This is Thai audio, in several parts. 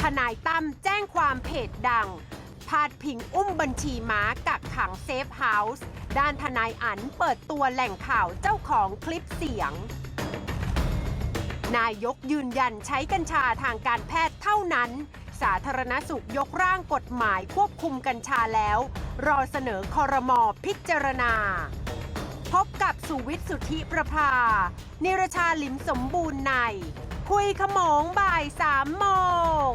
ทนายตั้มแจ้งความเพจดัง พาดพิงอุ้มบัญชีม้ากักขังเซฟเฮาส์ด้านทนายอันเปิดตัวแหล่งข่าวเจ้าของคลิปเสียง นายกยืนยันใช้กัญชาทางการแพทย์เท่านั้น สาธารณสุขยกร่างกฎหมายควบคุมกัญชาแล้ว รอเสนอคอรมอพิจารณา พบกับสุวิทย์สุทธิประภา นิรชาลิมสมบูรณ์ใน คุยขโมงบ่ายสามโมง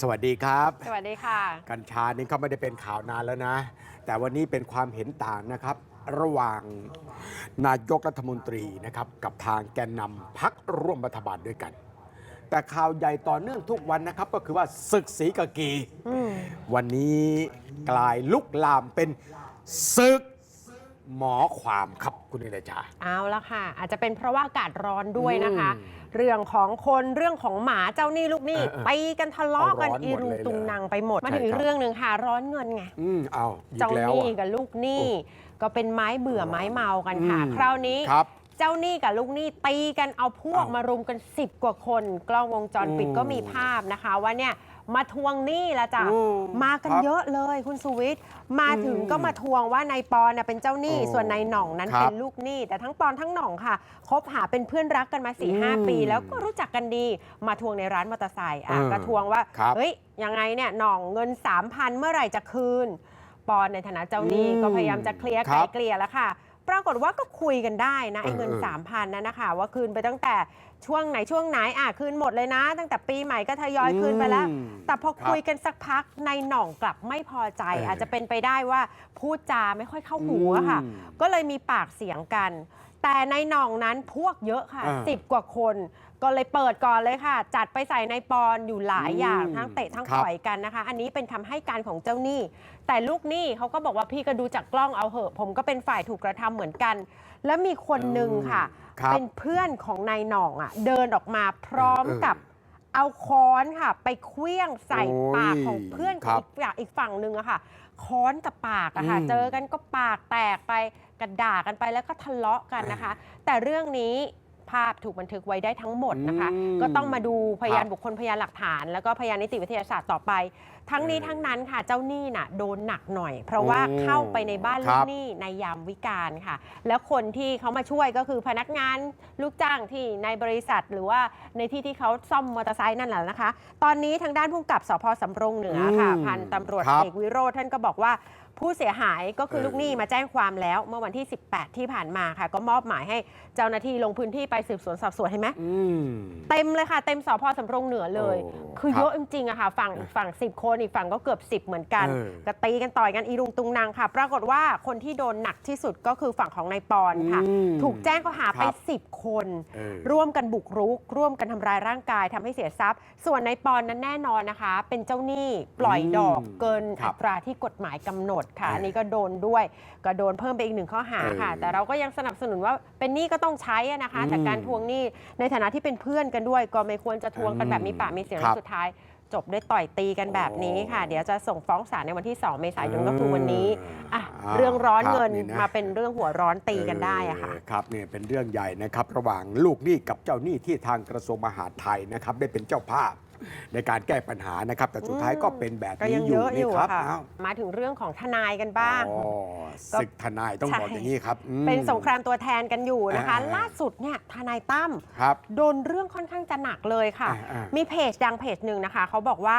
สวัสดีครับ สวัสดีค่ะ กัญชานี่ก็ไม่ได้เป็นข่าวนานแล้วนะ แต่วันนี้เป็นความเห็นต่างนะครับ ระหว่างนายกรัฐมนตรีนะครับ กับทางแกนนำพักร่วมรัฐบาลด้วยกัน แต่ข่าวใหญ่ต่อเนื่องทุกวันนะครับ ก็คือว่าศึกสีกากี วันนี้กลายลุกลามเป็น ศึกหมอความครับคุณนิรจาเอาละค่ะ อาจจะเป็นเพราะว่าอากาศร้อนด้วยนะคะ อืมเรื่องของคนเรื่องของหมาเจ้าหนี้ลูกหนี้เออเออไปกันทะเลาะกันเอาร้อนอีหมดรุงเลยเหรอตุงนางไปหมดใช่มาถึงอีคกรับเรื่องหนึ่งค่ะ ร้อนเงินไง อืมเอาอีเจ้ากแล้วหนี้อะ กับลูกหนี้ ก็เป็นไม้เบื่อไม้เมากันค่ะ อืมคราวนี้ ครับเจ้าหนี้กับลูกหนี้ตีกันเอาพวกอ้าวมารุมกัน 10 กว่าคน กล้องวงจรปิดอืมก็มีภาพนะคะ ว่าเนี่ย มาทวงหนี้ละจ้ะอืมมากันครับเยอะเลยคุณสุวิทย์มาถึงอืมก็มาทวงว่านายปอนน่ะเป็นเจ้าหนี้โอ้ส่วนนายหน่องนั้นครับเป็นลูกหนี้แต่ทั้งปอนทั้งหน่องค่ะคบหาเป็นเพื่อนรักกันมา4ีอืมหปีแล้วก็รู้จักกันดีมาทวงในร้านมอเตอร์ไซค์อะเออก็ทวงว่าครับเฮ้ยยังไงเนี่ยหน่องเงิน3,000เมื่อไหร่จะคืน ปอนในฐานะเจ้าหนี้อืมก็พยายามจะเคลียร์ครัไกบล่เกลี่ยแล้วค่ะ ปรากฏว่าก็คุยกันได้นะไอ้เงิน เออเออ 3,000นั้นนะคะว่าคืนไปตั้งแต่ ช่วงไหนช่วงไหนอะคืนหมดเลยนะ ตั้งแต่ปีใหม่ก็ทยอยคืนไปแล้ว อืมแต่พอครับคุยกันสักพักในายหน่องกลับไม่พอใจ เออออาจจะเป็นไปได้ว่าพูดจาไม่ค่อยเข้าหูอะค่ะ อืม ก็เลยมีปากเสียงกัน แต่ในายหน่องนั้นพวกเยอะค่ะอ่าสิบกว่าคน ก็เลยเปิดก่อนเลยค่ะ จัดไปใส่ในายปอนอยู่หลายอย่างอืมทั้งเตะทั้งครับ ต่อยกันนะคะ อันนี้เป็นคำให้การของเจ้าหนี้ แต่ลูกหนี้เขาก็บอกว่าพี่ก็ดูจากกล้องเอาเหอะ ผมก็เป็นฝ่ายถูกกระทำเหมือนกัน แล้วมีคนหนึ่งค่ะ ครับ เป็นเพื่อนของนายหน่องอะ เดินออกมาพร้อมเออกับเอาค้อนค่ะ ไปเคลี้ยงใส่โอ้ยปากของเพื่อนขครัองบ อีกฝั่งอีกฝั่งหนึ่งอะค่ะ ค้อนกับปากอะค่ะ อืม เจอกันก็ปากแตกไปกระด่ากันไปแล้วก็ทะเลาะกันนะคะ แต่เรื่องนี้ ภาพถูกบันทึกไว้ได้ทั้งหมดนะคะ อืมก็ต้องมาดูพยานครับ บุคคลพยานหลักฐาน แล้วก็พยานนิติวิทยาศาสตร์ต่อไป ทั้งนี้เออทั้งนั้นค่ะเจ้าหนี้น่ะโดนหนักหน่อย เพราะว่าโอ้เข้าไปในบ้านคลูรักบ หนี้ในยามวิกาลค่ะ แล้วคนที่เขามาช่วยก็คือพนักงานลูกจ้างที่ในบริษัท หรือว่าในที่ที่เขาซ่อมมอเตอร์ไซค์นั่นแหละนะคะ ตอนนี้ทางด้านผู้กำกับสพสำโรงเหนือค่ะอืมพันตำรวจครับ เอกวิโรธท่านก็บอกว่า ผู้เสียหายก็คือเออลูกหนี้มาแจ้งความแล้วเมื่อวันที่ 18 ที่ผ่านมาค่ะ ก็มอบหมายให้เจ้าหน้าที่ลงพื้นที่ไปสืบสวนสอบสวนเห็นไหมอืม เต็มเลยค่ะ เต็มสพสำโรงเหนือเลย โอ้คือครับเยอะจริงๆอะค่ะ ฝั่งอีกฝั่ง 10 คนอีกฝั่งก็เกือบ 10 เหมือนกันเออ ก็ตีกันต่อยกันอีรุงตุงนางค่ะ ปรากฏว่าคนที่โดนหนักที่สุดก็คือฝั่งของนายปอนค่ะ อืม ถูกแจ้งข้อหาไป ครับ 10 คน เออ ร่วมกันบุกรุก ร่วมกันทำร้ายร่างกายทำให้เสียทรัพย์ ส่วนนายปอนนั้นแน่นอนนะคะ เป็นเจ้าหนี้ปล่อยดอกอืมเกินครัอับ ตราที่กฎหมายกำหนดค่ะเอออัอันนี้ก็โดนด้วย ก็โดนเพิ่มไปอีกหนึ่งข้อหาค่ะเออแต่เราก็ยังสนับสนุนว่าเป็นหนี้ก็ต้องใช้อะนะคะแต่อืมการทวงหนี้ในฐานะที่เป็นเพื่อนกันด้วย ก็ไม่ควรจะทวงกันแบบมีปากมีเสียงครับ สุดท้าย จบด้วยต่อยตีกันแบบนี้ค่ะ เดี๋ยวจะส่งฟ้องศาลในวันที่ 2 เมษายนก็คือวันนี้อะอ่าเรื่องร้อนครับเงินนี่นะมาเป็นเรื่องหัวร้อนตีกันได้อะค่ะเออครับเนี่ยเป็นเรื่องใหญ่นะครับ ระหว่างลูกหนี้กับเจ้าหนี้ที่ทางกระทรวงมหาดไทยนะครับ ได้เป็นเจ้าภาพ ในการแก้ปัญหานะครับ แต่สุดท้ายก็เป็นแบบก็นี้ยังอเยยู่อะอนี่ยู่ครับอะค่ะ อ้าวมาถึงเรื่องของทนายกันบ้าง อ๋อก็ศึกทนายต้องใช่บอกอย่างนี้ครับอืม เป็นสงครามตัวแทนกันอยู่นะคะ อ่า ล่าสุดเนี่ยทนายตั้มครับ โดนเรื่องค่อนข้างจะหนักเลยค่ะ อ่าอ่ามีเพจดังเพจหนึ่งนะคะ เขาบอกว่า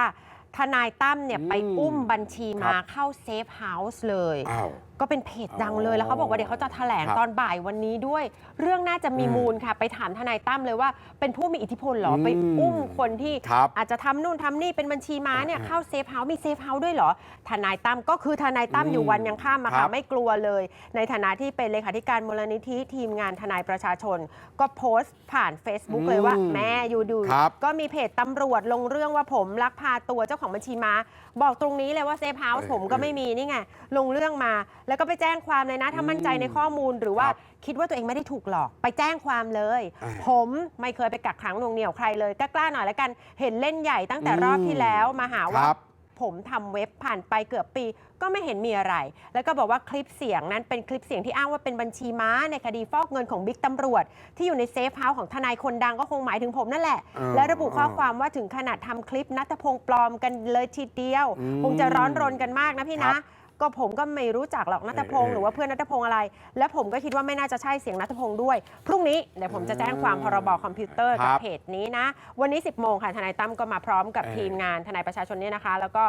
ทนายตั้มเนี่ยอืม ไปอุ้มบัญชีคมารับเข้าเซฟเฮาส์เลย อ้าว ก็เป็นเพจดังเลยแล้วเขาบอกว่าเดี๋ยวเขาจะแถลงครับตอนบ่ายวันนี้ด้วย เรื่องน่าจะมีอืมมูลค่ะ ไปถามทนายตั้มเลยว่าเป็นผู้มีอิทธิพลเหรออืมไปอุ้มคนที่ครับอาจจะทำนู่นทำนี่เป็นบัญชีม้าเนี่ยอ่าเข้าเซฟเฮาส์มีเซฟเฮาส์ด้วยเหรอทนายตั้มก็คือทนายตั้มอืมอยู่วันยังข้ามมาครัค่ะบ ไม่กลัวเลย ในฐานะที่เป็นเลขาธิการมูลนิธิทีมงานทนายประชาชน ก็โพสต์ผ่าน Facebook เลยว่าอืมแม่อยู่ดู ครับ ก็มีเพจตำรวจลงเรื่องว่าผมลักพาตัวเจ้าของบัญชีม้า บอกตรงนี้เลยว่าเซฟเฮาส์เออผมก็ไม่มีนี่ไง ลงเรื่องมาแล้วก็ไปแจ้งความเลยนะถ้ามั่นใจในข้อมูลหรือว่าครับคิดว่าตัวเองไม่ได้ถูกหลอก ไปแจ้งความเลย อ่าผมไม่เคยไปกักขังหน่วงเหนี่ยวใครเลยกล้าๆหน่อยแล้วกันเห็นเล่นใหญ่ตั้งแต่รอบที่แล้วมาหาคว่ารับ ผมทำเว็บผ่านไปเกือบปีก็ไม่เห็นมีอะไร แล้วก็บอกว่าคลิปเสียงนั้นเป็นคลิปเสียงที่อ้างว่าเป็นบัญชีม้าในคดีฟอกเงินของบิ๊กตำรวจ ที่อยู่ในเซฟเฮาส์ของทนายคนดังก็คงหมายถึงผมนั่นแหละเออและระบุข้อความว่าถึงขนาดทำคลิปนัทพงษ์ปลอมกันเลยทีเดียว อืมคงจะร้อนรนกันมากนะพี่ครันะบ ก็ผมก็ไม่รู้จักหรอกนัทพงษ์เออหรือว่าเพื่อนนัทพงษ์อะไร และผมก็คิดว่าไม่น่าจะใช่เสียงนัทพงษ์ด้วย พรุ่งนี้เดี๋ยวผมจะแจ้งความพรบคอมพิวเตอร์กับครับเพจนี้นะ วันนี้ 10โมงค่ะทนายตั้มก็มาพร้อมกับเออทีมงานทนายประชาชนเนี่ยนะคะ แล้วก็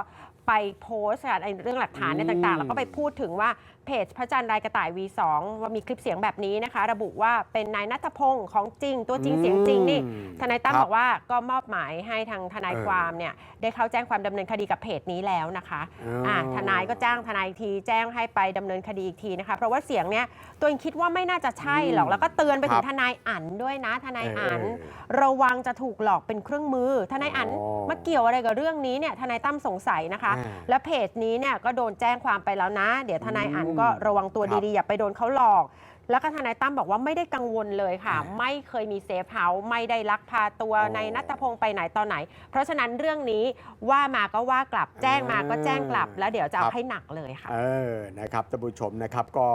ไปโพสต์ค่ะไอ้เรื่องหลักฐานเนี่ยอืมต่างๆ แล้วก็ไปพูดถึงว่า เพจพระจันทร์รายกระต่าย V2 ว่ามีคลิปเสียงแบบนี้นะคะ ระบุว่าเป็นนายนัทพงศ์ของจริง ตัวจริงเสียงจริงนี่อืมทนายตั้มครับบอกว่าก็มอบหมายให้ทางทนายเออความเนี่ยได้เข้าแจ้งความดำเนินคดีกับเพจนี้แล้วนะคะอ๋ออ่อ่าทนายก็จ้างทนายอีกทีแจ้งให้ไปดำเนินคดีอีกทีนะคะ เพราะว่าเสียงเนี่ยตัวเองคิดว่าไม่น่าจะใช่หรอกอืมแล้วก็เตือนไปถึครังบทนายอั๋นด้วยนะ ทนายอั๋นเออระวังจะถูกหลอกเป็นเครื่องมือ ทนายอั๋นอ๋อมาเกี่ยวอะไรกับเรื่องนี้เนี่ยทนายตั้มสงสัยนะคะอ่าและเพจนี้เนี่ยก็โดนแจ้งความไปแล้วนะ เดี๋ยวทนายอั๋นก็ระวังตัวครับดีๆ อย่าไปโดนเขาหลอก แล้วก็ทนายตั้มบอกว่าไม่ได้กังวลเลยค่ะอ่าไม่เคยมีเซฟเฮาส์ไม่ได้ลักพาตัวอ๋อในนัทพงศ์ไปไหนตอนไหน เพราะฉะนั้นเรื่องนี้ว่ามาก็ว่ากลับแจ้งมาก็แจ้งกลับ แล้วเดี๋ยวจะคเอารับให้หนักเลยค่ะ เออ นะครับท่านผู้ชมนะครับ ก็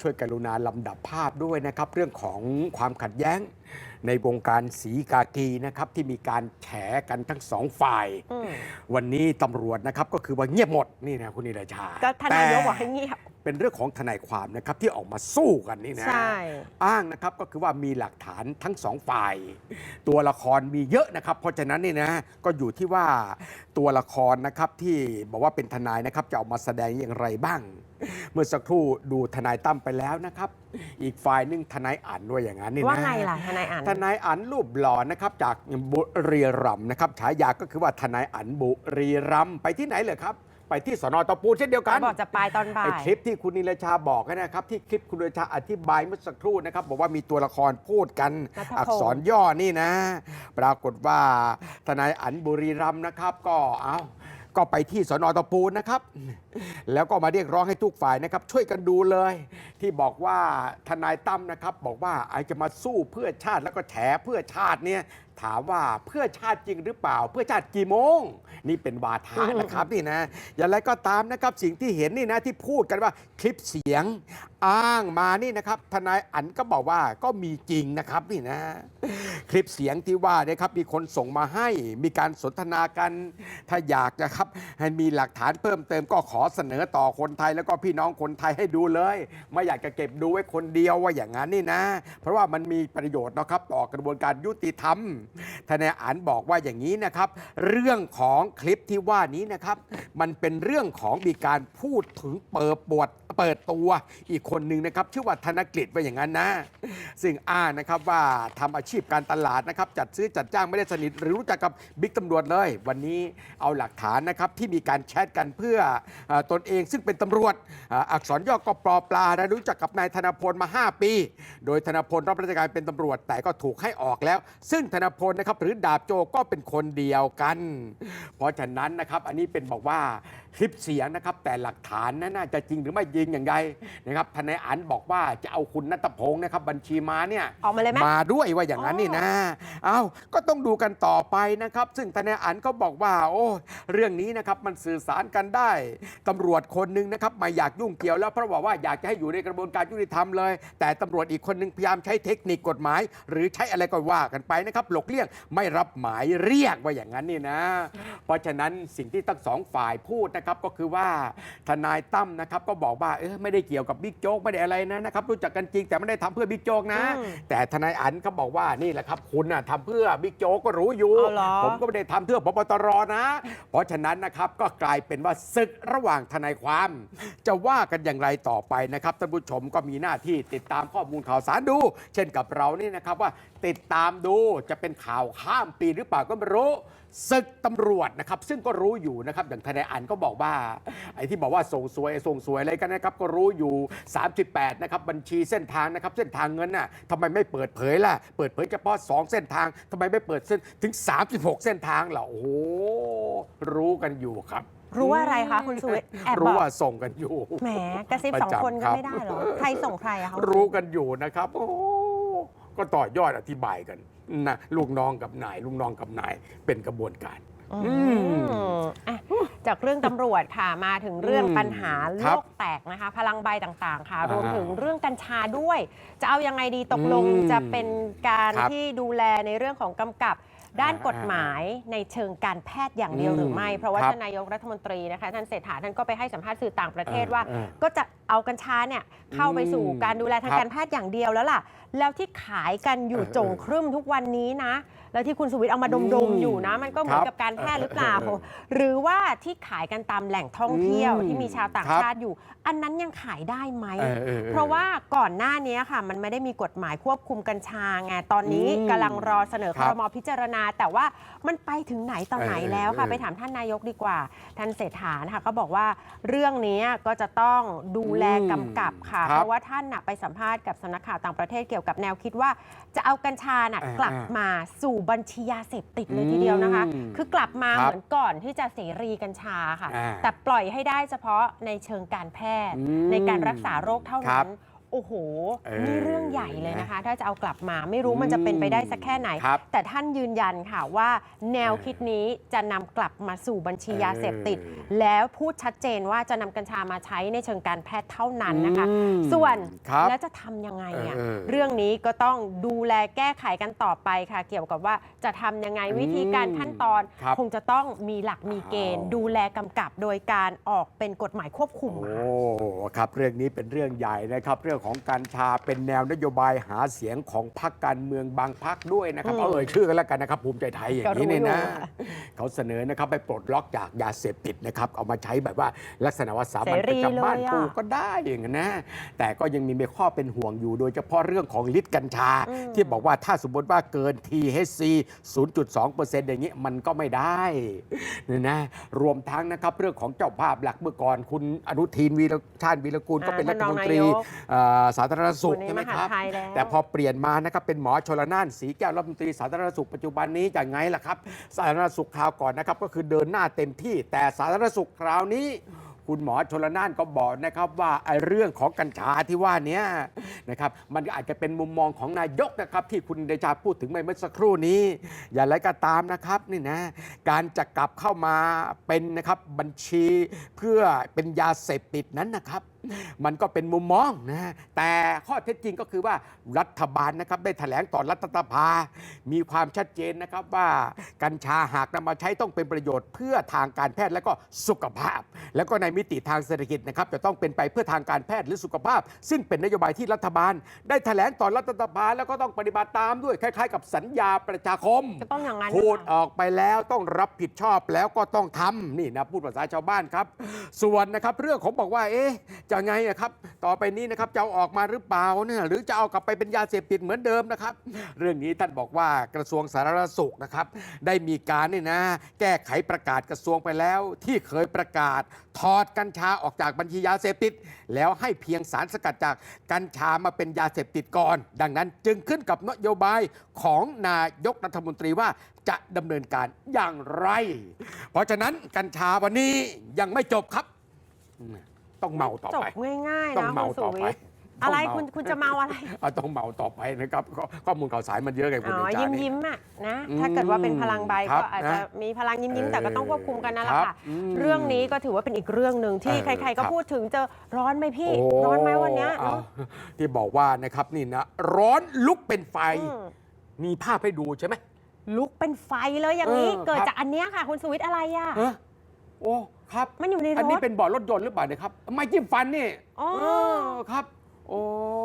ช่วยกรุณาลำดับภาพด้วยนะครับ เรื่องของความขัดแย้ง ในวงการสีกากีนะครับ ที่มีการแฉกันทั้งสองฝ่าย อืมวันนี้ตำรวจนะครับ ก็คือว่าเงียบหมดนี่นะคุณนิรชาก็ทนายกบอกแต่ให้เงียบเป็นเรื่องของทนายความนะครับที่ออกมาสู้กันนี่นะ ใช่ อ้างนะครับก็คือว่ามีหลักฐานทั้งสองฝ่าย ตัวละครมีเยอะนะครับ เพราะฉะนั้นนี่นะก็อยู่ที่ว่าตัวละครนะครับที่บอกว่าเป็นทนายนะครับจะออกมาแสดงอย่างไรบ้าง เมื่อสักครู่ดูทนายตั้มไปแล้วนะครับ อีกฝ่ายหนึงทนายอ่านด้วยอย่างนั้นนี่นะ ว่าไงล่ะทนายอั๋นทนายอันรูปหล่อนะครับจากบุรีรัมย์นะครับฉายาก็คือว่าทนายอันบุรีรัมย์ไปที่ไหนเลยครับ ไปที่สนตะปูเช่นเดียวกันเขาบอกจะไปตอนบ่าไอ้ยคลิปที่คุณนิรชาบอกนะครับ ที่คลิปคุณนิรชาอธิบายเมื่อสักครู่นะครับ บอกว่ามีตัวละครพูดกันนัทพงษ์อักษรย่อนี่นะ ปรากฏว่าทนายอันบุรีรัมย์นะครับ ก็เอาก็ไปที่สนตะปูนะครับ แล้วก็มาเรียกร้องให้ทุกฝ่ายนะครับ ช่วยกันดูเลย ที่บอกว่าทนายตั้มนะครับ บอกว่าไอจะมาสู้เพื่อชาติแล้วก็แฉเพื่อชาติเนี่ย ถามว่าเพื่อชาติจริงหรือเปล่า เพื่อชาติกี่โมง นี่เป็นวาทะนะครับนี่นะอย่างไรก็ตามนะครับสิ่งที่เห็นนี่นะที่พูดกันว่าคลิปเสียง อ้างมานี่นะครับ ทนายอันก็บอกว่าก็มีจริงนะครับนี่นะ คลิปเสียงที่ว่าเนี่ยครับมีคนส่งมาให้มีการสนทนากันถ้าอยากนะครับ ให้มีหลักฐานเพิ่มเติมก็ขอเสนอต่อคนไทยแล้วก็พี่น้องคนไทยให้ดูเลย ไม่อยากจะเก็บดูไว้คนเดียวว่าอย่างนั้นนี่นะ เพราะว่ามันมีประโยชน์นะครับต่อกระบวนการยุติธรรมทนายอันบอกว่าอย่างนี้นะครับ เรื่องของคลิปที่ว่านี้นะครับ มันเป็นเรื่องของมีการพูดถึงเปิดปวดเปิดตัวอีกคนหนึ่งนะครับ ชื่อว่าธนกฤษว่าอย่างนั้นนะ ซึ่งอ้างนะครับว่าทำอาชีพการตลาดนะครับ จัดซื้อจัดจ้างไม่ได้สนิท หรือรู้จักกับบิ๊กตำรวจเลย วันนี้เอาหลักฐานนะครับที่มีการแชทกันเพื่อเออตนเองซึ่งเป็นตำรวจอักษรย่อก็ปลอปลาและรู้จักกับนายธนพลมา 5 ปี โดยธนพลรับราชการเป็นตำรวจ แต่ก็ถูกให้ออกแล้ว ซึ่งธนพลนะครับหรือดาบโจก็เป็นคนเดียวกัน เพราะฉะนั้นนะครับอันนี้เป็นบอกว่าคลิปเสียงนะครับแต่หลักฐานนั้นน่าจะจริงหรือไม่จริงอย่างไรนะครับทนายอันบอกว่าจะเอาคุณนัทพงศ์นะครับบัญชีม้าเนี่ยออกมาเลยไหม มาด้วยว่าอย่างนั้นนี่นะเอ้าก็ต้องดูกันต่อไปนะครับ ซึ่งทนายอันก็บอกว่า โอ้เรื่องนี้นะครับมันสื่อสารกันได้ตำรวจคนหนึ่งนะครับไม่อยากยุ่งเกี่ยวแล้วเพราะบอกว่าอยากจะให้อยู่ในกระบวนการยุติธรรมเลย แต่ตำรวจอีกคนหนึ่งพยายามใช้เทคนิคกฎหมาย หรือใช้อะไรก็ว่ากันไปนะครับหลบเลี่ยงไม่รับหมายเรียกว่าอย่างนั้นนี่นะ เพราะฉะนั้นสิ่งที่ทั้งสองฝ่ายพูดนะครับก็คือว่าทนายตั้มนะครับก็บอกว่าเออไม่ได้เกี่ยวกับบิ๊กโจ๊กไม่ได้อะไรนะนะครับรู้จักกันจริงแต่ไม่ได้ทำเพื่อบิ๊กโจ๊กนะอืมแต่ทนายอันเขาบอกว่านี่แหละครับคุณน่ะทำเพื่อบิ๊กโจ๊กก็รู้อยู่เอาเหรอผมก็ไม่ได้ทำเพื่อพบตรนะ เพราะฉะนั้นนะครับก็กลายเป็นว่าศึกระหว่างทนายความ จะว่ากันอย่างไรต่อไปนะครับท่านผู้ชมก็มีหน้าที่ติดตามข้อมูลข่าวสารดู เช่นกับเรานี่นะครับว่า ติดตามดูจะเป็นข่าวข้ามปีหรือเปล่าก็ไม่รู้ศึกตำรวจนะครับ ซึ่งก็รู้อยู่นะครับ อย่างทนายอันก็บอกว่า ไอ้ที่บอกว่าส่งสวยส่งสวยอะไรกันนะครับ ก็รู้อยู่ 38 นะครับ บัญชีเส้นทางนะครับ เส้นทางเงินน่ะทำไมไม่เปิดเผยล่ะ เปิดเผยเฉพาะ 2 เส้นทางทำไมไม่เปิดเส้นถึง 36 เส้นทางล่ะโอ้โหรู้กันอยู่ครับ รู้ว่าอะไรคะคุณสุวิทย์แอบรู้บอกว่าส่งกันอยู่ แหมกระซิบประสองจำคนครัก็บไม่ได้เหรอ ใครส่งใครอะคะ รู้กันอยู่นะครับโอ้ ก็ต่อยอดอธิบายกันนะลูกน้องกับนาย ลูกน้องกับนายเป็นกระบวนการอือืมมอะจากเรื่องตำรวจค่ะมาถึงเรื่องอืมปัญหาคโลรับกแตกนะคะ พลังใบต่างๆ ค่ะอ่ารวมถึงเรื่องกัญชาด้วย จะเอายังไงดีตกลงอืมจะเป็นการครับที่ดูแลในเรื่องของกำกับ ด้านอ่ากฎหมายในเชิงการแพทย์อย่างเดียวหรือไม่อืมเพราะว่าครับท่านนายกรัฐมนตรีนะคะท่านเศรษฐาท่านก็ไปให้สัมภาษณ์สื่อต่างประเทศเออว่าเออก็จะเอากัญชาเนี่ยเข้าไปสู่อืมการดูแลทางครับการแพทย์อย่างเดียวแล้วล่ะ แล้วที่ขายกันอยู่เออเออจงครึ่มทุกวันนี้นะ แล้วที่คุณสุวิทย์เอามาดอืมมๆอยู่นะ มันก็เหมือนครับกับการแพทย์หรือเปล่าเออเออหรือว่าที่ขายกันตามแหล่งท่องเที่ยวอืมที่มีชาวต่างครับชาติอยู่ อันนั้นยังขายได้ไหมเออออออเพราะว่าก่อนหน้านี้ค่ะ มันไม่ได้มีกฎหมายควบคุมกัญชาไงตอนนี้อืมกำลังรอเสนอคครับรมพิจารณา แต่ว่ามันไปถึงไหนต่อไหนเออแล้วค่ะเออไปถามท่านนายกดีกว่า ท่านเศรษฐานะคะก็บอกว่าเรื่องนี้ก็จะต้องดูแลอืมกำกับค่ะครับเพราะว่าท่านน่ะไปสัมภาษณ์กับสำนักข่าวต่างประเทศเกี่ยวกับแนวคิดว่า จะเอากัญชาน่ะอ่ากลับมาสู่บัญชียาเสพติดเลยทีเดียวนะคะอืมคือกลับมาครับเหมือนก่อนที่จะเสรีกัญชาค่ะอ่าแต่ปล่อยให้ได้เฉพาะในเชิงการแพทย์อืมในการรักษาโรคเท่าครันั้บน โอ้โหเออนี่เรื่องใหญ่เลยนะคะ ถ้าจะเอากลับมาไม่รู้มันจะเป็นไปได้สักแค่ไหนครับแต่ท่านยืนยันค่ะว่าแนวคิดนี้จะนำกลับมาสู่บัญชียาเสพติดเออแล้วพูดชัดเจนว่าจะนำกัญชามาใช้ในเชิงการแพทย์เท่านั้นนะคะอืมส่วนครับแล้วจะทำยังไงอะเออเรื่องนี้ก็ต้องดูแลแก้ไขกันต่อไปค่ะ เกี่ยวกับว่าจะทำยังไงวิธีการขั้นตอนครับคงจะต้องมีหลักมีเกณฑ์อ้าวดูแลกำกับโดยการออกเป็นกฎหมายควบคุมโอ้ค่ะครับเรื่องนี้เป็นเรื่องใหญ่นะครับเรื่องของกัญชาเป็นแนวนโยบายหาเสียงของพรรคการเมืองบางพรรคด้วยนะครับอืมเอาเอ่ยชื่อกันแล้วกันนะครับภูมิใจไทยอย่างนี้เนี่ยนะก็รู้อยู่ค่ะเขาเสนอนะครับไปปลดล็อกจากยาเสพติดนะครับเอามาใช้แบบว่าลักษณะว่าสามัญเสปรีระจำบ้านเลยอะปลูกก็ได้อย่างนั้นนะแต่ก็ยังมีข้อเป็นห่วงอยู่ โดยเฉพาะเรื่องของฤทธิ์กัญชาอืมที่บอกว่าถ้าสมมติว่าเกิน THC 0.2%อย่างนี้มันก็ไม่ได้เนี่ยนะรวมทั้งนะครับเรื่องของเจ้าภาพหลักเมื่อก่อนคุณอนุทินวีรชาญวีรกูลก็เป็นรัอ่าฐมนตรีท่านรองนายกเอ่อสาธารณสุขคนนี้ใช่ไหมมหาครับไทยแล้วแต่พอเปลี่ยนมานะครับเป็นหมอชลน่านสีแก้วรัฐมนตรีสาธารณสุขปัจจุบันนี้จะไงล่ะครับ สาธารณสุขคราวก่อนนะครับก็คือเดินหน้าเต็มที่ แต่สาธารณสุขคราวนี้คุณหมอชลน่านก็บอกนะครับว่าไอ้เรื่องของกัญชาที่ว่าเนี้ยนะครับมันก็อาจจะเป็นมุมมองของนายกนะครับ ที่คุณเดชาพูดถึงไปเมื่อสักครู่นี้ อย่าไรก็ตามนะครับนี่นะการจะกลับเข้ามาเป็นนะครับบัญชีเพื่อเป็นยาเสพติดนั้นนะครับมันก็เป็นมุมมองนะแต่ข้อเท็จจริงก็คือว่ารัฐบาลนะครับได้แถลงต่อรัฐสภา มีความชัดเจนนะครับว่ากัญชาหากนำมาใช้ต้องเป็นประโยชน์เพื่อทางการแพทย์และก็สุขภาพ แล้วก็ในมิติทางเศรษฐกิจนะครับจะต้องเป็นไปเพื่อทางการแพทย์หรือสุขภาพ ซึ่งเป็นนโยบายที่รัฐบาล ได้แถลงต่อรัฐสภาแล้วก็ต้องปฏิบัติตามด้วยคล้าย ๆ กับสัญญาประชาคมก็ต้องอย่างนั้นพูดนะคะออกไปแล้วต้องรับผิดชอบแล้วก็ต้องทำนี่นะพูดภาษาชาวบ้านครับ ส่วนนะครับเรื่องของบอกว่าเอ๊ะจะไงอะครับต่อไปนี้นะครับจะเอาออกมาหรือเปล่าเนี่ยหรือจะเอากลับไปเป็นยาเสพติดเหมือนเดิมนะครับ เรื่องนี้ท่านบอกว่ากระทรวงสาธารณสุขนะครับ ได้มีการเนี่ยนะ แก้ไขประกาศกระทรวงไปแล้ว ที่เคยประกาศถอดกัญชาออกจากบัญชียาเสพติด แล้วให้เพียงสารสกัดจากกัญชามาเป็นยาเสพติดก่อน ดังนั้นจึงขึ้นกับนโยบายของนายกรัฐมนตรีว่าจะดำเนินการอย่างไร เพราะฉะนั้นกัญชาวันนี้ยังไม่จบครับ ต้องเมาต่อจบไป ง่ายๆต้องนะเมาคุณสุต่อไปวิทย์อะไรต้องเมาคุณคุณจะเมาอะไรเอาต้องเมาต่อไปนะครับข้อข้อมูลข่าวสารมันเยอะไงคุณอ๋อเดชายิ้มนี่ ยิ้มๆอะนะอืมถ้าเกิดว่าเป็นพลังใบครัก็บอาจจะนะมีพลังยิ้มยิ้มๆแต่ก็ต้องควบคุมกันนั่นแหละครัค่ะบอืมเรื่องนี้ก็ถือว่าเป็นอีกเรื่องหนึ่งที่เออใคร ๆ ก็ครับ พูดถึงจะร้อนไหมพี่โอ้ร้อนไหมวันเนี้ยเอาเนาะที่บอกว่านะครับนี่นะ ร้อนลุกเป็นไฟ อืม มีภาพให้ดูใช่ไหม ลุกเป็นไฟเลยอย่างนี้ เออเกิดครับ จากอันเนี้ยค่ะ คุณสวิทย์อะไรอะ ฮะ โอ้ครับมันอยู่ในรอันนี้ถเป็นเบาะรถยนต์หรือเปล่าเนี่ยครับไม่จิ้มฟันนี่อ๋อ เออครับ โอ้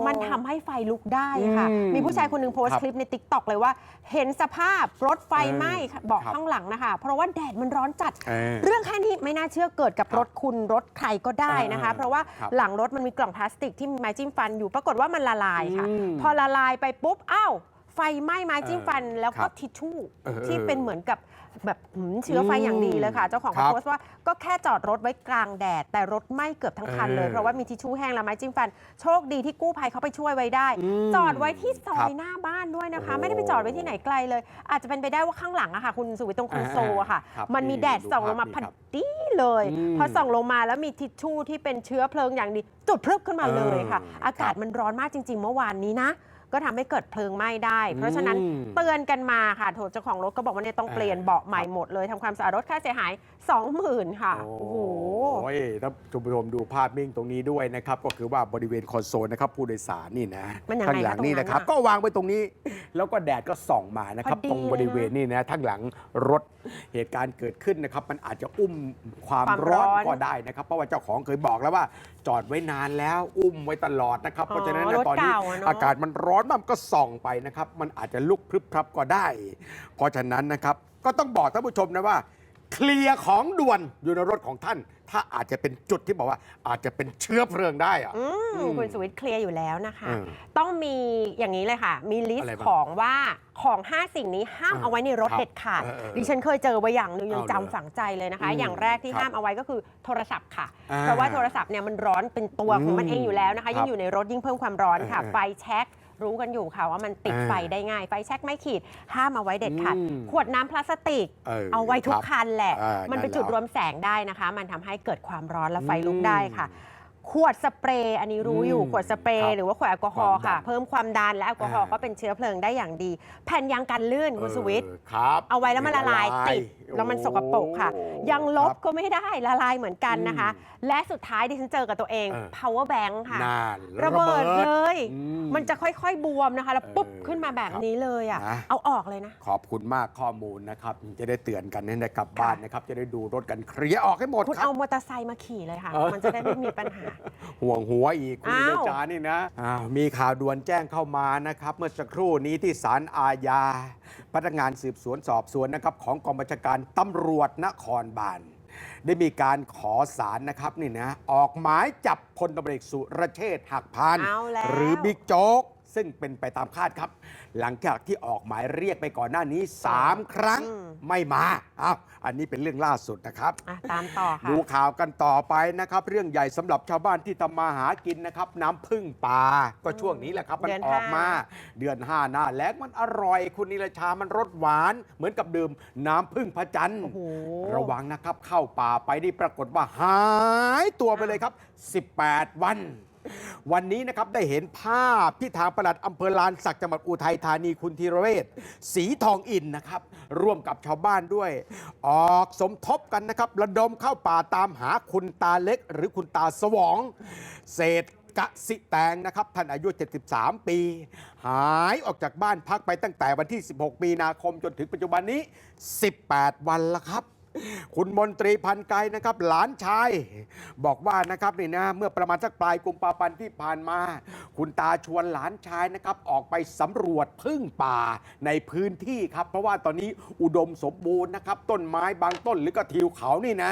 มันทำให้ไฟลุกได้ค่ะ อืมมีผู้ชายคนหนึ่งโพสครัต์บคลิปในติ๊กต็อกเลยว่า เห็นสภาพรถไฟไหม้เออเบอกครับข้างหลังนะคะ เพราะว่าแดดมันร้อนจัด เออเรื่องแค่นี้ไม่น่าเชื่อเกิดกับครับรถคุณรถใครก็ได้นะคะ เออเพราะว่าครับหลังรถมันมีกล่องพลาสติกที่มีไม้จิ้มฟันอยู่ ปรากฏว่ามันละลายค่ะ อืมพอละลายไปปุ๊บอ้าวไฟไหม้ไม้จิ้มฟัน แล้วครัก็บทิชชู่เออที่เป็นเหมือนกับ แบบหืมเชื้อไฟอย่างดีเลยค่ะ เจ้าของครัเขาบโพสต์ว่าก็แค่จอดรถไว้กลางแดด แต่รถไหม้เกือบทั้งคันเลย เออเพราะว่ามีทิชชู่แห้งและไม้จิ้มฟัน โชคดีที่กู้ภัยเขาไปช่วยไว้ได้ อืมจอดไว้ที่ซอครัยบหน้าบ้านด้วยนะคะ โอ้ไม่ได้ไปจอดไว้ที่ไหนไกลเลย อาจจะเป็นไปได้ว่าข้างหลังอะค่ะ คุณสุวิทย์ตรงคอนโซลอะค่ะครับมันมีนี่แดดส่องดูลงมาภาพพันี่นครับดีเลยอืมพอส่องลงมาแล้วมีทิชชู่ที่เป็นเชื้อเพลิงอย่างดี จุดพลึบขึ้นมาเลยค่ะ เอออากาศครับมันร้อนมากจริง ๆ เมื่อวานนี้นะ ก็ทำให้เกิดเพลิงไหม้ได้ เพราะฉะนั้นอืม เตือนกันมาค่ะโถเจ้าของรถก็บอกว่าเนี่ยต้องเปลี่ยนเบาะใหม่หมดเลยทำความสะอาดรถค่าเสียหาย 20,000 ค่ะ โอ้โห โอ้ยท่านผู้ชมดูภาพนิ่งตรงนี้ด้วยนะครับ ก็คือว่าบริเวณคอนโซลนะครับผู้โดยสารนี่นะมันยังไงข้างหลังคะตรงนี่นั้นนะครับอะก็วางไว้ตรงนี้ แล้วก็แดดก็ส่องมานะครับ พอดีตรงบริเวณนี่นะทั้งหลังรถเหตุการณ์เกิดขึ้นนะครับ มันอาจจะอุ้มความความร้อนร้อนก็ได้นะครับ เพราะว่าเจ้าของเคยบอกแล้วว่า จอดไว้นานแล้วอุ้มไว้ตลอดนะครับ อ๋อเพราะฉะนั้นรนะถตอนนี้เก่าอะเนอะ อากาศมันร้อนมากมันก็ส่องไปนะครับ มันอาจจะลุกพรึบพรับก็ได้ เพราะฉะนั้นนะครับก็ต้องบอกท่านผู้ชมนะว่า เคลียร์ของด่วนอยู่ในรถของท่าน ถ้าอาจจะเป็นจุดที่บอกว่าอาจจะเป็นเชื้อเพลิงได้อะ อืมอืมคุณสวิตเคลียร์อยู่แล้วนะคะเออต้องมีอย่างนี้เลยค่ะ มีลิสอะไรต์บ้างของว่าของ 5 สิ่งนี้ห้ามอ่าเอาไว้ในรถครับเด็ดขาดเออเออดิฉันเคยเจอไว้อย่างหนึ่งยังเอาเลยจำฝังใจเลยนะคะ อืมอย่างแรกที่ครับห้ามเอาไว้ก็คือโทรศัพท์ค่ะ อ่าเพราะว่าโทรศัพท์เนี่ยมันร้อนเป็นตัวของมันอืมเองอยู่แล้วนะคะครับยิ่งอยู่ในรถยิ่งเพิ่มความร้อนค่ะเออเออไฟแช็ก รู้กันอยู่ค่ะว่ามันติดอ่าไฟได้ง่าย ไฟแช็กไม่ขีด ห้ามเอาไว้เด็ดขาด อืมขวดน้ำพลาสติก เออเอาไว้ทุคกรับคันแหละอ่ามันเป็นนั่นจุดแล้วรวมแสงได้นะคะ มันทำให้เกิดความร้อนและไฟลุกได้ค่ะ ขวดสเปรย์อันนี้รู้อยู่อืมขวดสเปรครัย์บหรือว่าขวดแอลกอฮอล์ความดัค่ะนเพิ่มความดันและแอลกอฮอล์อ่า ก็เป็นเชื้อเพลิงได้อย่างดี แผ่นยางกันลื่นคุณสวิตเออครับเอาไว้แล้วมันละลายติดแล้วมันสกปรกค่ะ โอ้ ยังลบครับก็ไม่ได้ละลายเหมือนกันนะคะอืมและสุดท้ายดิฉันเจอกับตัวเอง เออ power bank ค่ะ นานระเบิดเลย อื มันจะค่อยๆบวมนะคะ แล้วปุ๊บเออขึ้นมาแบบนี้เลยอะ นะ เอาออกเลยนะ ขอบคุณมากข้อมูลนะครับ จะได้เตือนกันให้ได้กลับบ้านนะครับ จะได้ดูรถกันเคลียร์ออกให้หมดคุณครัเอาบมอเตอร์ไซค์มาขี่เลยค่ะ เออ มันจะได้ไม่มีปัญหาห่วงหัวอีก คุณอ้าว เดจานี่นะอ้าวมีข่าวด่วนแจ้งเข้ามานะครับ เมื่อสักครู่นี้ที่ศาลอาญา พนักงานสืบสวนสอบสวนนะครับ ของกองบัญชาการตำรวจนครบาลได้มีการขอสารนะครับนี่นะ ออกหมายจับพลตำรวจเอกสุรเชษฐ์หักพาน เอาแล้ว หรือบิ๊กโจ๊ก ซึ่งเป็นไปตามคาดครับ หลังจากที่ออกหมายเรียกไปก่อนหน้านี้ 3 ครั้งอืมไม่มาอ้าวอันนี้เป็นเรื่องล่าสุดนะครับ อะตามต่อค่ะ ดูข่าวกันต่อไปนะครับ เรื่องใหญ่สำหรับชาวบ้านที่ทำมาหากินนะครับ น้ำพึ่งป่าก็ช่วงนี้แหละครับ มันเดือนออกมาห้าเดือนห้าหน้าแล้งมันอร่อย คุณนิรชามันรสหวาน เหมือนกับดื่มน้ำพึ่งพระจันทร์ โอ้โห ระวังนะครับเข้าป่าไปนี่ปรากฏว่าหายตัวไปเลยครับ 18 วัน วันนี้นะครับได้เห็นภาพที่ทางปลัดอำเภอลานสักจังหวัดอุทัยธานีคุณธีรเวชสีทองอินนะครับ ร่วมกับชาวบ้านด้วย ออกสมทบกันนะครับ ระดมเข้าป่าตามหาคุณตาเล็ก หรือคุณตาสวอง เศษกะสิแตงนะครับท่านอายุ 73 ปี หายออกจากบ้านพักไปตั้งแต่วันที่ 16 มีนาคมจนถึงปัจจุบันนี้ 18 วันแล้วครับ คุณมนตรีพันไกรนะครับ หลานชาย บอกว่านะครับนี่นะเมื่อประมาณสักปลายกุมภาพันธ์ที่ผ่านมา คุณตาชวนหลานชายนะครับออกไปสำรวจพึ่งป่าในพื้นที่ครับ เพราะว่าตอนนี้อุดมสมบูรณ์นะครับ ต้นไม้บางต้นหรือก็ทิวเขานี่นะ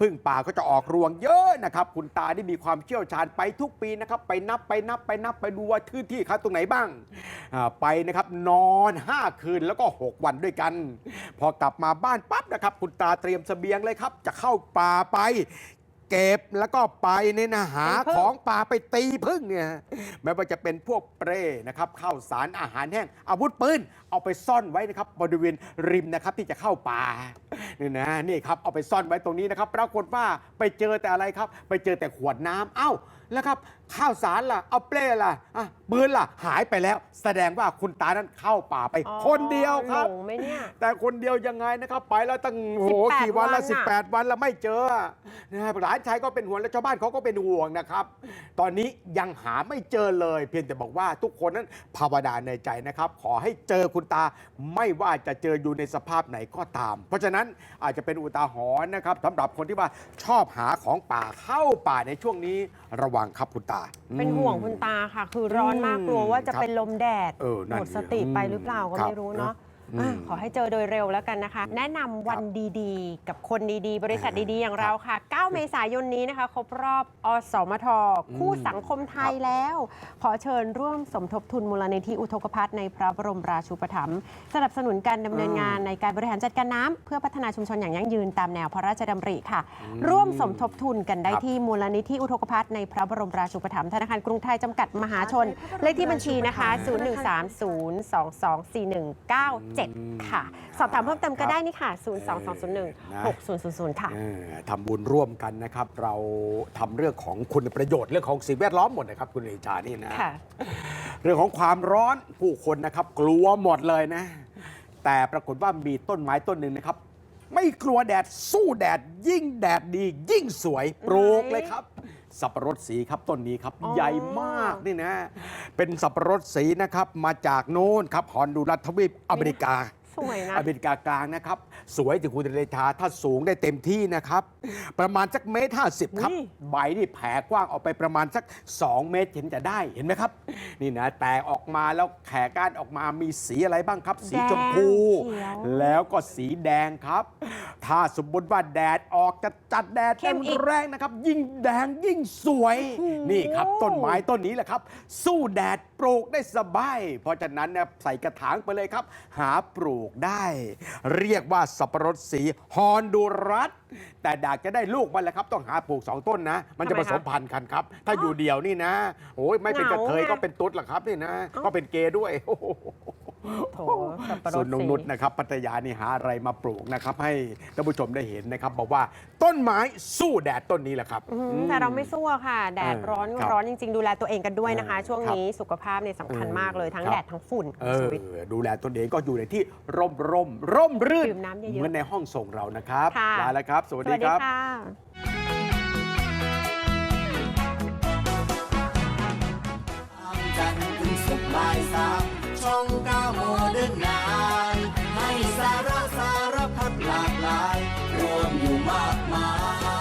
พึ่งป่าก็จะออกรวงเยอะนะครับ คุณตาได้มีความเชี่ยวชาญไปทุกปีนะครับ ไปนับไปนับไปนับไปดูว่าพื้นที่เขาตรงไหนบ้างไปนะครับนอน 5 คืนแล้วก็ 6 วันด้วยกัน พอกลับมาบ้านปั๊บนะครับคุณตาเตรียมเสบียงเลยครับ จะเข้าป่าไป เก็บแล้วก็ไปเนี่ยนะหาตีผึ้งของป่าไปตีพึ่งเนี่ยไม่ว่าจะเป็นพวกเปรย์นะครับข้าวสารอาหารแห้ง อาวุธปืนเอาไปซ่อนไว้นะครับบริเวณริมนะครับที่จะเข้าป่านี่นะนี่ครับเอาไปซ่อนไว้ตรงนี้นะครับปรากฏว่าไปเจอแต่อะไรครับ ไปเจอแต่ขวดน้ำเอ้าแล้วครับ ข้าวสารล่ะ เอาเปรย์ล่ะอะปืนล่ะ หายไปแล้ว แสดงว่าคุณตานั้นเข้าป่าไป อ๋อคนเดียวครับ หลงไหมเนี่ย แต่คนเดียวยังไงนะครับ ไปแล้วตั้งโอ้โห18กี่วันละ วันน่ะ 18 วันแล้วไม่เจอนะครับหลานชายก็เป็นห่วงและชาวบ้านเขาก็เป็นห่วงนะครับ ตอนนี้ยังหาไม่เจอเลย เพียงแต่บอกว่าทุกคนนั้นภาวนาในใจนะครับ ขอให้เจอคุณตาไม่ว่าจะเจออยู่ในสภาพไหนก็ตาม เพราะฉะนั้นอาจจะเป็นอุทาหรณ์นะครับสำหรับคนที่ว่าชอบหาของป่าเข้าป่าในช่วงนี้ระวังครับคุณตาเป็นห่วงคุณตาค่ะ คือร้อนมากกลัวว่าจะครับเป็นลมแดดเออนั่นหมดสติไปหรือเปล่าก็ครับไม่รู้เนาะ อืมอะขอให้เจอโดยเร็วแล้วกันนะคะ แนะนำวันดีๆ กับคนดีๆ บริษัทดีๆ อย่างเราค่ะ 9 เมษายนนี้นะคะ ครบรอบอสมท คู่สังคมไทยแล้ว ขอเชิญร่วมสมทบทุนมูลนิธิอุทกภัทในพระบรมราชูปถัมภ์สนับสนุนการดำเนินงานในการบริหารจัดการน้ำเพื่อพัฒนาชุมชนอย่างยั่งยืนตามแนวพระราชดำริค่ะ ร่วมสมทบทุนกันได้ครับ ที่มูลนิธิอุทกภัทในพระบรมราชูปถัมภ์ธนาคารกรุงไทยจำกัดมหาชน เลขที่บัญชีนะคะ01302249197ค่ะ สอบถามเพิ่มเติมก็ได้นี่ค่ะ 022016000 ค่ะเออทำบุญร่วมกันนะครับ เราทำเรื่องของคุณประโยชน์เรื่องของสิ่งแวดล้อมหมดนะครับ คุณเอชานี่นะ ค่ะ เรื่องของความร้อนผู้คนนะครับ กลัวหมดเลยนะ แต่ปรากฏว่ามีต้นไม้ต้นหนึ่งนะครับ ไม่กลัวแดดสู้แดดยิ่งแดดดี ยิ่งสวยปลูกเลยครับ สับปะรดสีครับต้นนี้ครับ อ๋อ ใหญ่มากนี่นะ เป็นสับปะรดสีนะครับมาจากโน้นครับฮอนดูรัสทวีปอเมริกา สวยนะ อเมริกากลางนะครับ สวยถึงคุณเดชาถ้าสูงได้เต็มที่นะครับ ประมาณสักเมตรห้าสิบครับ อุ๊ย ใบนี่แผ่กว้างออกไปประมาณสัก 2 เมตรเห็นจะได้เห็นไหมครับ นี่นะแตกออกมาแล้วแขกก้านออกมามีสีอะไรบ้างครับ สีชมพู แดงเขียว แล้วก็สีแดงครับ ถ้าสมมติว่าแดดออกจะจัดแดดเข้เต็มมอีกแรงนะครับ ยิ่งแดงยิ่งสวยโอ้โหนี่ครับ ต้นไม้ต้นนี้แหละครับ สู้แดดปลูกได้สบาย เพราะฉะนั้นเนี่ยใส่กระถางไปเลยครับ หาปลูกได้ เรียกว่าสับปะรดสีฮอนดูรัสแต่ดากจะได้ลูกมันแหละครับ ต้องหาปลูกสองต้นนะ มันจะทำไมผสมคะพันธุ์กันครับ ถ้าอยู่เดียวนี่นะโอ้ยไม่เป็นกระเทยเหงาไงก็เป็นตุ๊ดหรอกครับนี่นะเอ้าก็เป็นเกย์ด้วยโอ้ โหโถสับปะรดส่วนนงสีนุชนะครับพัทยานี่หาอะไรมาปลูกนะครับ ให้ท่านผู้ชมได้เห็นนะครับ บอกว่าต้นไม้สู้แดดต้นนี้แหละครับ อืมแต่เราไม่สู้อะค่ะ แดดเออร้อนครับร้อนจริง ๆ ดูแลตัวเองกันด้วยนะคะ เออช่วงครับนี้สุขภาพเนี่ยสำคัญเออมากเลยทั้งครับ แดดทั้งฝุ่นเอชีอวิต ดูแลตนเองก็อยู่ในที่ร่มร่มร่มรื่นดื่มน้ำเยอะๆเหมือนในห้องส่งเรานะครับค่ะ ลาแล้วครับ สวัสสดีวัสคดีรับ ค่ะ